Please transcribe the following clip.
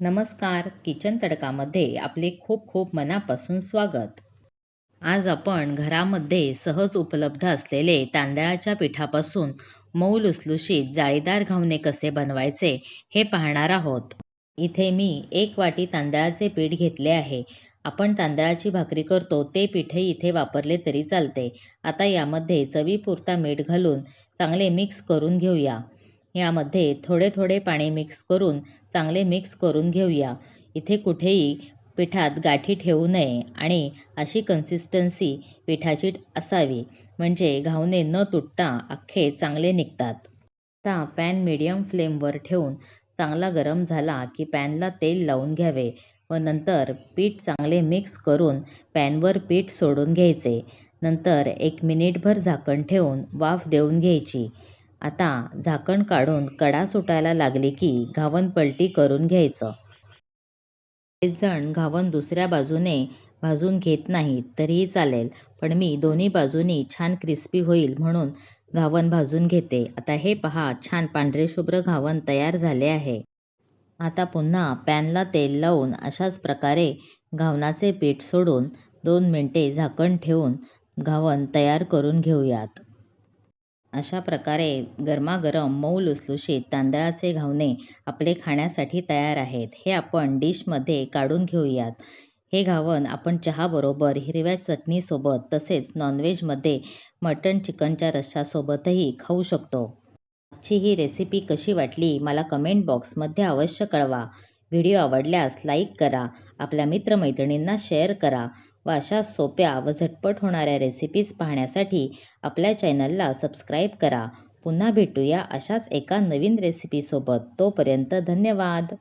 नमस्कार. किचन तडकामध्ये आपले खूप खूप मनापासून स्वागत. आज आपण घरामध्ये सहज उपलब्ध असलेले तांदळाच्या पिठापासून मऊ लुसलुशीत जाळीदार घावणे कसे बनवायचे हे पाहणार आहोत. इथे मी एक वाटी तांदळाचे पीठ घेतले आहे. आपण तांदळाची भाकरी करतो ते पीठही इथे वापरले तरी चालते. आता यामध्ये चवीपुरता मीठ घालून चांगले मिक्स करून घेऊया. यामध्ये थोडे थोडे पाणी मिक्स करून चांगले मिक्स करून घेऊया. इथे कुठेही पिठात गाठी ठेवू नये आणि अशी कन्सिस्टन्सी पिठाची असावी. म्हणजे घावणे न तुटता अख्खे चांगले निघतात. आता पॅन मिडियम फ्लेमवर ठेवून चांगला गरम झाला की पॅनला तेल लावून घ्यावे व नंतर पीठ चांगले मिक्स करून पॅनवर पीठ सोडून घ्यायचे. नंतर एक मिनिटभर झाकण ठेवून वाफ देऊन घ्यायची. आता झाकण काढून कडा सुटायला लागली की घावन पलटी करून घ्यायचं. बरेच जण घावन दुसऱ्या बाजूने भाजून घेत नाहीत तरीही चालेल पण मी दोन्ही बाजूनी छान क्रिस्पी होईल म्हणून घावन भाजून घेते. आता हे पहा छान पांढरे शुभ्र घावन तयार झाले आहे. आता पुन्हा पॅनला तेल लावून अशाच प्रकारे घावनाचे पीठ सोडून दोन मिनटे झाकण ठेवून घावन तयार करून घेऊयात. अशा प्रकारे गरमागरम मऊ लुसलुशीत तांदळाचे घावणे आपले खाण्यासाठी तयार आहेत. हे आपण डिशमध्ये काढून घेऊयात. हे घावन आपण चहाबरोबर हिरव्या चटणीसोबत तसेच नॉनव्हेजमध्ये मटण चिकनच्या रश्शासोबतही खाऊ शकतो. आजची ही रेसिपी कशी वाटली मला कमेंट बॉक्समध्ये अवश्य कळवा. व्हिडिओ आवडल्यास लाईक करा आपल्या मित्रमैत्रिणींना शेअर करा व अशा सोप्या व झटपट होणाऱ्या रेसिपीज पाहण्यासाठी आपल्या चॅनलला सबस्क्राईब करा. पुन्हा भेटूया अशाच एका नवीन रेसिपीसोबत. तोपर्यंत धन्यवाद.